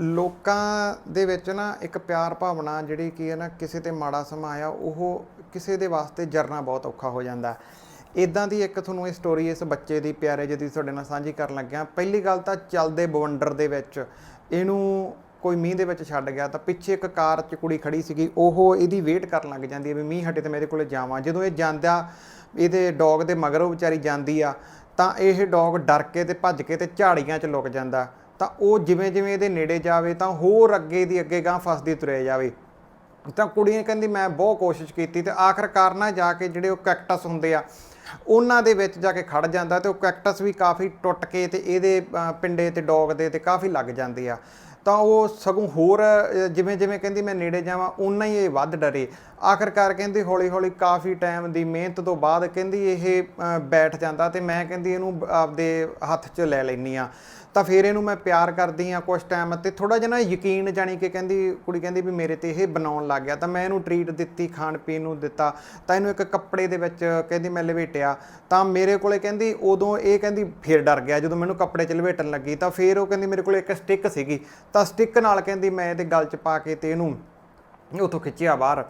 ਲੋਕਾਂ ਦੇ ਵਿੱਚ ਨਾ ਇੱਕ ਪਿਆਰ ਭਾਵਨਾ ਜਿਹੜੀ ਕੀ ਹੈ ਨਾ ਕਿਸੇ ਤੇ ਮਾੜਾ ਸਮਾਂ ਆਇਆ, ਉਹ ਕਿਸੇ ਦੇ ਵਾਸਤੇ ਜਰਨਾ ਬਹੁਤ ਔਖਾ ਹੋ ਜਾਂਦਾ। ਇਦਾਂ ਦੀ ਇੱਕ ਤੁਹਾਨੂੰ ਇਹ ਸਟੋਰੀ ਇਸ ਬੱਚੇ ਦੀ, ਪਿਆਰੇ ਜਿਹਦੀ ਤੁਹਾਡੇ ਨਾਲ ਸਾਂਝੀ ਕਰਨ ਲੱਗਿਆ। ਪਹਿਲੀ ਗੱਲ ਤਾਂ ਚੱਲਦੇ ਬਵੰਡਰ ਦੇ ਵਿੱਚ ਇਹਨੂੰ ਕੋਈ ਮੀਂਹ ਦੇ ਵਿੱਚ ਛੱਡ ਗਿਆ ਤਾਂ ਪਿੱਛੇ ਇੱਕ ਕਾਰ 'ਚ ਕੁੜੀ ਖੜੀ ਸੀਗੀ, ਉਹ ਇਹਦੀ ਵੇਟ ਕਰਨ ਲੱਗ ਜਾਂਦੀ ਹੈ ਵੀ ਮੀਂਹ ਹਟੇ ਤੇ ਮੇਰੇ ਕੋਲੇ ਜਾਵਾਂ। ਜਦੋਂ ਇਹ ਜਾਂਦਾ, ਇਹਦੇ ਡੌਗ ਦੇ ਮਗਰੋਂ ਵਿਚਾਰੀ ਜਾਂਦੀ ਆ ਤਾਂ ਇਹ ਡੌਗ ਡਰ ਕੇ ਤੇ ਭੱਜ ਕੇ ਤੇ ਝਾੜੀਆਂ 'ਚ ਲੁਕ ਜਾਂਦਾ। ਤਾਂ ਉਹ ਜਿਵੇਂ ਜਿਵੇਂ ਇਹਦੇ ਨੇੜੇ ਜਾਵੇ ਤਾਂ ਹੋਰ ਅੱਗੇ ਦੀ ਅੱਗੇ ਗਾਂ ਫਸਦੀ ਤੁਰੇ ਜਾਵੇ। ਤਾਂ ਕੁੜੀ ਨੇ ਕਹਿੰਦੀ, ਮੈਂ ਬਹੁਤ ਕੋਸ਼ਿਸ਼ ਕੀਤੀ ਤੇ ਆਖਰਕਾਰ ਨਾ ਜਾ ਕੇ ਜਿਹੜੇ ਉਹ ਕੈਕਟਸ ਹੁੰਦੇ ਆ, ਉਹਨਾਂ ਦੇ ਵਿੱਚ ਜਾ ਕੇ ਖੜ ਜਾਂਦਾ ਤੇ ਉਹ ਕੈਕਟਸ ਵੀ ਕਾਫੀ ਟੁੱਟ ਕੇ ਤੇ ਇਹਦੇ ਪਿੰਡੇ ਤੇ ਡੌਗ ਦੇ ਤੇ ਕਾਫੀ ਲੱਗ ਜਾਂਦੇ ਆ। ਤਾਂ ਉਹ ਸਗੋਂ ਹੋਰ ਜਿਵੇਂ ਜਿਵੇਂ ਕਹਿੰਦੀ, ਮੈਂ ਨੇੜੇ ਜਾਵਾਂ ਉਨਾ ਹੀ ਇਹ ਵੱਧ ਡਰੇ। ਆਖਰਕਾਰ ਕਹਿੰਦੀ ਹੌਲੀ ਹੌਲੀ ਕਾਫੀ ਟਾਈਮ ਦੀ ਮਿਹਨਤ ਤੋਂ ਬਾਅਦ ਕਹਿੰਦੀ ਇਹ ਬੈਠ ਜਾਂਦਾ ਤੇ ਮੈਂ ਕਹਿੰਦੀ ਇਹਨੂੰ ਆਪਦੇ ਹੱਥ 'ਚ ਲੈ ਲੈਨੀ ਆ ਤਾਂ ਫਿਰ ਇਹਨੂੰ ਮੈਂ ਪਿਆਰ ਕਰਦੀ ਆ ਕੁਝ ਟਾਈਮ ਤੇ ਥੋੜਾ ਜਿਹਾ ਨਾ ਯਕੀਨ ਜਾਣੀ ਕਿ ਕਹਿੰਦੀ, ਕੁੜੀ ਕਹਿੰਦੀ ਵੀ ਮੇਰੇ ਤੇ ਇਹ ਬਣਾਉਣ ਲੱਗ ਗਿਆ ਤਾਂ ਮੈਂ ਇਹਨੂੰ ਟਰੀਟ ਦਿੱਤੀ, ਖਾਣ ਪੀਣ ਨੂੰ ਦਿੱਤਾ। ਤਾਂ ਇਹਨੂੰ ਇੱਕ ਕੱਪੜੇ ਦੇ ਵਿੱਚ ਕਹਿੰਦੀ ਮੈਂ ਲਵੇਟਿਆ। ਤਾਂ ਮੇਰੇ ਕੋਲੇ ਕਹਿੰਦੀ ਉਦੋਂ ਇਹ ਕਹਿੰਦੀ ਫਿਰ ਡਰ ਗਿਆ ਜਦੋਂ ਮੈਨੂੰ ਕੱਪੜੇ 'ਚ ਲਵੇਟਣ ਲੱਗੀ। ਤਾਂ ਫਿਰ ਉਹ ਕਹਿੰਦੀ ਮੇਰੇ ਕੋਲੇ ਇੱਕ ਸਟਿੱਕ ਸੀਗੀ। ਤਾਂ ਸਟਿੱਕ ਨਾਲ ਕਹਿੰਦੀ ਮੈਂ ਇਹਦੇ ਗਲ 'ਚ ਪਾ ਕੇ ਤੇ ਇਹਨੂੰ ਉਥੋਂ ਖਿੱਚਿਆ ਬਾਹਰ।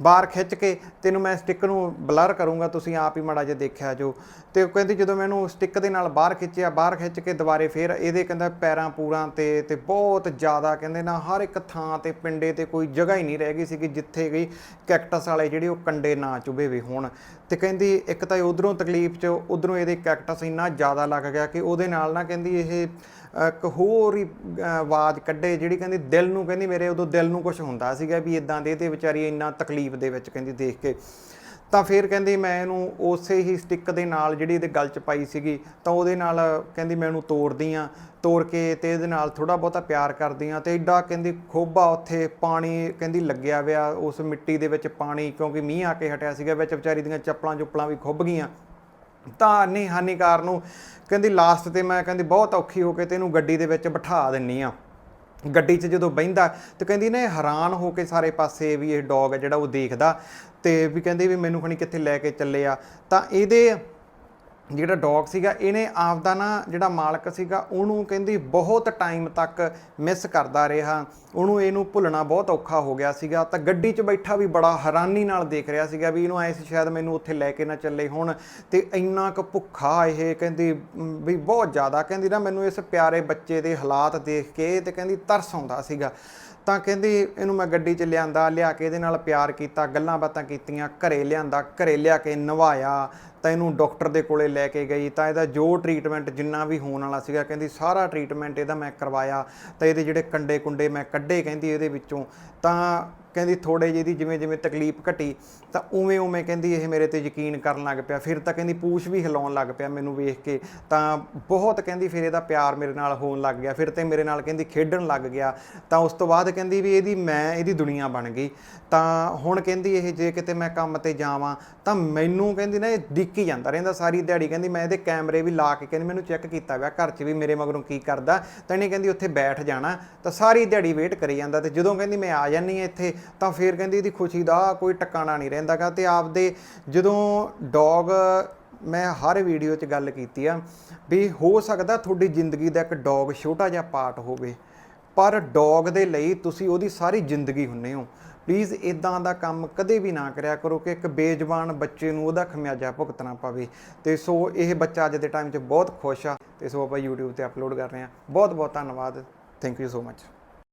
ਬਾਹਰ ਖਿੱਚ ਕੇ ਤੈਨੂੰ ਮੈਂ ਸਟਿੱਕ ਨੂੰ ਬਲਰ ਕਰੂੰਗਾ, ਤੁਸੀਂ ਆਪ ਹੀ ਮਾੜਾ ਜਿਹਾ ਦੇਖਿਆ ਜੋ। ਤੇ ਉਹ ਕਹਿੰਦੀ ਜਦੋਂ ਮੈਨੂੰ ਸਟਿੱਕ ਦੇ ਨਾਲ ਬਾਹਰ ਖਿੱਚਿਆ, ਬਾਹਰ ਖਿੱਚ ਕੇ ਦੁਬਾਰੇ ਫੇਰ ਇਹਦੇ ਕਹਿੰਦਾ ਪੈਰਾਂ ਪੂਰਾਂ ਤੇ ਤੇ ਬਹੁਤ ਜ਼ਿਆਦਾ ਕਹਿੰਦੇ ਨਾ ਹਰ ਇੱਕ ਥਾਂ ਤੇ ਪਿੰਡੇ ਤੇ ਕੋਈ ਜਗ੍ਹਾ ਹੀ ਨਹੀਂ ਰਹਿ ਗਈ ਸੀਗੀ ਜਿੱਥੇ ਗਈ ਕੈਕਟਸ ਵਾਲੇ ਜਿਹੜੇ ਉਹ ਕੰਡੇ ਨਾ ਚੁਭੇ ਵੀ ਹੋਣ। ਤੇ ਕਹਿੰਦੀ ਇੱਕ ਤਾਂ ਉਧਰੋਂ ਤਕਲੀਫ ਚ, ਉਧਰੋਂ ਇਹਦੇ ਕੈਕਟਸ ਇੰਨਾ ਜ਼ਿਆਦਾ ਲੱਗ ਗਿਆ ਕਿ ਉਹਦੇ ਨਾਲ ਨਾ ਕਹਿੰਦੀ ਇਹ ਇੱਕ ਹੋਰ ਹੀ ਆਵਾਜ਼ ਕੱਢੇ ਜਿਹੜੀ ਕਹਿੰਦੀ ਦਿਲ ਨੂੰ ਕਹਿੰਦੀ ਮੇਰੇ ਉਦੋਂ ਦਿਲ ਨੂੰ ਕੁਝ ਹੁੰਦਾ ਸੀਗਾ ਵੀ ਇਦਾਂ ਦੇ ਤੇ ਵਿਚਾਰੀ ਇੰਨਾ ਤਕਲੀਫ ਦੇ ਵਿੱਚ ਕਹਿੰਦੀ ਦੇਖ ਕੇ। ਤਾਂ ਫਿਰ ਕਹਿੰਦੀ ਮੈਂ ਇਹਨੂੰ ਉਸੇ ਹੀ ਸਟਿੱਕ ਦੇ ਨਾਲ ਜਿਹੜੀ ਇਹਦੇ ਗਲ 'ਚ ਪਾਈ ਸੀਗੀ, ਤਾਂ ਉਹਦੇ ਨਾਲ ਕਹਿੰਦੀ ਮੈਂ ਇਹਨੂੰ ਤੋੜਦੀ ਆ ਤੋੜ ਕੇ ਤੇ ਇਹਦੇ ਨਾਲ ਥੋੜਾ ਬਹੁਤਾ ਪਿਆਰ ਕਰਦੀ ਆ ਤੇ ਐਡਾ ਕਹਿੰਦੀ ਖੋਬਾ ਉੱਥੇ ਪਾਣੀ ਕਹਿੰਦੀ ਲੱਗਿਆ ਵਿਆ ਉਸ ਮਿੱਟੀ ਦੇ ਵਿੱਚ ਪਾਣੀ ਕਿਉਂਕਿ ਮੀਂਹ ਆ ਕੇ ਹਟਿਆ ਸੀਗਾ, ਵਿੱਚ ਵਿਚਾਰੀ ਦੀਆਂ ਚੱਪਲਾਂ ਚੁੱਪਲਾਂ ਵੀ ਖੁੱਭ ਗਈਆਂ। ਤਾਂ ਨਹੀਂ ਹਾਨੀਕਾਰ ਨੂੰ ਕਹਿੰਦੀ ਲਾਸਟ ਤੇ ਮੈਂ ਕਹਿੰਦੀ ਬਹੁਤ ਔਖੀ ਹੋ ਕੇ ਤੇ ਇਹਨੂੰ ਗੱਡੀ ਦੇ ਵਿੱਚ ਬਿਠਾ ਦਿੰਨੀ ਆ ਗੱਡੀ 'ਚ ਜਦੋਂ ਬਹਿੰਦਾ ਤੇ ਕਹਿੰਦੀ ਨੇ ਹੈਰਾਨ ਹੋ ਕੇ ਸਾਰੇ ਪਾਸੇ ਵੀ ਇਹ ਡੌਗ ਹੈ ਜਿਹੜਾ ਉਹ ਦੇਖਦਾ। ਤੇ ਵੀ ਕਹਿੰਦੇ ਵੀ ਮੈਨੂੰ ਖਣੀ ਕਿੱਥੇ ਲੈ ਕੇ ਚੱਲੇ ਆ ਤਾਂ ਇਹਦੇ ਜਿਹੜਾ ਡੌਗ ਸੀਗਾ, ਇਹਨੇ ਆਪਦਾ ਨਾ ਜਿਹੜਾ ਮਾਲਕ ਸੀਗਾ, ਉਹਨੂੰ ਕਹਿੰਦੀ ਬਹੁਤ ਟਾਈਮ ਤੱਕ ਮਿਸ ਕਰਦਾ ਰਿਹਾ। ਉਹਨੂੰ ਇਹਨੂੰ ਭੁੱਲਣਾ ਬਹੁਤ ਔਖਾ ਹੋ ਗਿਆ ਸੀਗਾ। ਤਾਂ ਗੱਡੀ 'ਚ ਬੈਠਾ ਵੀ ਬੜਾ ਹੈਰਾਨੀ ਨਾਲ ਦੇਖ ਰਿਹਾ ਸੀਗਾ ਵੀ ਇਹਨੂੰ ਐ ਸੀ ਸ਼ਾਇਦ ਮੈਨੂੰ ਉੱਥੇ ਲੈ ਕੇ ਨਾ ਚੱਲੇ ਹੁਣ। ਤੇ ਇੰਨਾ ਕੁ ਭੁੱਖਾ ਇਹ ਕਹਿੰਦੀ ਵੀ ਬਹੁਤ ਜ਼ਿਆਦਾ। ਕਹਿੰਦੀ ਨਾ ਮੈਨੂੰ ਇਸ ਪਿਆਰੇ ਬੱਚੇ ਦੇ ਹਾਲਾਤ ਦੇਖ ਕੇ ਤੇ ਕਹਿੰਦੀ ਤਰਸ ਆਉਂਦਾ ਸੀਗਾ। ਤਾਂ ਕਹਿੰਦੀ ਇਹਨੂੰ ਮੈਂ ਗੱਡੀ 'ਚ ਲਿਆਂਦਾ, ਲਿਆ ਕੇ ਇਹਦੇ ਨਾਲ ਪਿਆਰ ਕੀਤਾ, ਗੱਲਾਂ ਬਾਤਾਂ ਕੀਤੀਆਂ, ਘਰੇ ਲਿਆਂਦਾ, ਘਰੇ ਲਿਆ ਕੇ ਨਵਾਇਆ। ਤਾਂ ਇਹਨੂੰ ਡਾਕਟਰ ਦੇ ਕੋਲੇ ਲੈ ਕੇ ਗਈ, ਤਾਂ ਇਹਦਾ ਜੋ ਟ੍ਰੀਟਮੈਂਟ ਜਿੰਨਾ ਵੀ ਹੋਣ ਵਾਲਾ ਸੀਗਾ, ਕਹਿੰਦੀ ਸਾਰਾ ਟ੍ਰੀਟਮੈਂਟ ਇਹਦਾ ਮੈਂ ਕਰਵਾਇਆ, ਤਾਂ ਇਹਦੇ ਜਿਹੜੇ ਕੰਡੇ ਕੁੰਡੇ ਮੈਂ ਕੱਢੇ ਕਹਿੰਦੀ ਇਹਦੇ ਵਿੱਚੋਂ, ਤਾਂ ਕਹਿੰਦੀ ਥੋੜੇ ਜਿਹੇ ਦੀ ਜਿਵੇਂ ਜਿਵੇਂ ਤਕਲੀਫ ਘਟੀ, ਤਾਂ ਉਵੇਂ ਉਵੇਂ ਕਹਿੰਦੀ ਇਹ ਮੇਰੇ ਤੇ ਯਕੀਨ ਕਰਨ ਲੱਗ ਪਿਆ। ਫਿਰ ਤਾਂ ਕਹਿੰਦੀ ਪੂਛ ਵੀ ਹਿਲਾਉਣ ਲੱਗ ਪਿਆ ਮੈਨੂੰ ਵੇਖ ਕੇ। ਤਾਂ ਬਹੁਤ ਕਹਿੰਦੀ ਫਿਰ ਇਹਦਾ ਪਿਆਰ ਮੇਰੇ ਨਾਲ ਹੋਣ ਲੱਗ ਗਿਆ। ਫਿਰ ਤੇ ਮੇਰੇ ਨਾਲ ਕਹਿੰਦੀ ਖੇਡਣ ਲੱਗ ਗਿਆ। ਤਾਂ ਉਸ ਤੋਂ ਬਾਅਦ ਕਹਿੰਦੀ ਵੀ ਇਹਦੀ ਮੈਂ, ਇਹਦੀ ਦੁਨੀਆ ਬਣ ਗਈ। ਤਾਂ ਹੁਣ ਕਹਿੰਦੀ ਇਹ ਜੇ ਕਿਤੇ ਮੈਂ ਕੰਮ ਤੇ ਜਾਵਾਂ, ਤਾਂ ਮੈਨੂੰ ਕਹਿੰਦੀ ਨਾ ਇਹ ਡਿੱਕੀ ਜਾਂਦਾ ਰਹਿੰਦਾ ਸਾਰੀ ਦਿਹਾੜੀ। ਕਹਿੰਦੀ ਮੈਂ ਇਹਦੇ ਕੈਮਰੇ ਵੀ ਲਾ ਕੇ ਕਹਿੰਦੀ ਮੈਨੂੰ ਚੈੱਕ ਕੀਤਾ ਹੋਇਆ ਘਰ 'ਚ ਵੀ ਮੇਰੇ ਮਗਰੋਂ ਕੀ ਕਰਦਾ। ਤਾਂ ਇਹਨੇ ਕਹਿੰਦੀ ਉੱਥੇ ਬੈਠ ਜਾਣਾ। ਤਾਂ ਸਾਰੀ ਦਿਹਾੜੀ ਵੇਟ ਕਰੀ ਜਾਂਦਾ ਤੇ ਜਦੋਂ ਕਹਿੰਦੀ ਮੈਂ ਆ ਜਾਨੀ ਹਾਂ ਇੱਥੇ ਤਾਂ ਫਿਰ ਕਹਿੰਦੀ ਇਹਦੀ ਖੁਸ਼ੀ ਦਾ ਕੋਈ ਟਿਕਾਣਾ ਨਹੀਂ ਰਹਿੰਦਾਗਾ ਤੇ ਆਪਦੇ ਜਦੋਂ ਡੌਗ, ਮੈਂ ਹਰ ਵੀਡੀਓ 'ਚ ਗੱਲ ਕੀਤੀ ਆ ਵੀ ਹੋ ਸਕਦਾ ਤੁਹਾਡੀ ਜ਼ਿੰਦਗੀ ਦਾ ਇੱਕ ਡੌਗ ਛੋਟਾ ਜਿਹਾ ਪਾਰਟ ਹੋਵੇ, ਪਰ ਡੌਗ ਦੇ ਲਈ ਤੁਸੀਂ ਉਹਦੀ ਸਾਰੀ ਜ਼ਿੰਦਗੀ ਹੁੰਨੇ ਹੋ। ਪਲੀਜ਼ ਇਦਾਂ ਦਾ ਕੰਮ ਕਦੇ ਵੀ ਨਾ ਕਰਿਆ ਕਰੋ ਕਿ ਇੱਕ ਬੇਜ਼ਬਾਨ ਬੱਚੇ ਨੂੰ ਉਹਦਾ ਖਮਿਆਜਾ ਭੁਗਤਣਾ ਪਵੇ। ਤੇ ਸੋ ਇਹ ਬੱਚਾ ਅੱਜ ਦੇ ਟਾਈਮ 'ਚ ਬਹੁਤ ਖੁਸ਼ ਆ ਤੇ ਸੋ ਆਪਾਂ YouTube ਤੇ ਅਪਲੋਡ ਕਰ ਰਹੇ ਹਾਂ। ਬਹੁਤ ਬਹੁਤ ਧੰਨਵਾਦ। Thank you so much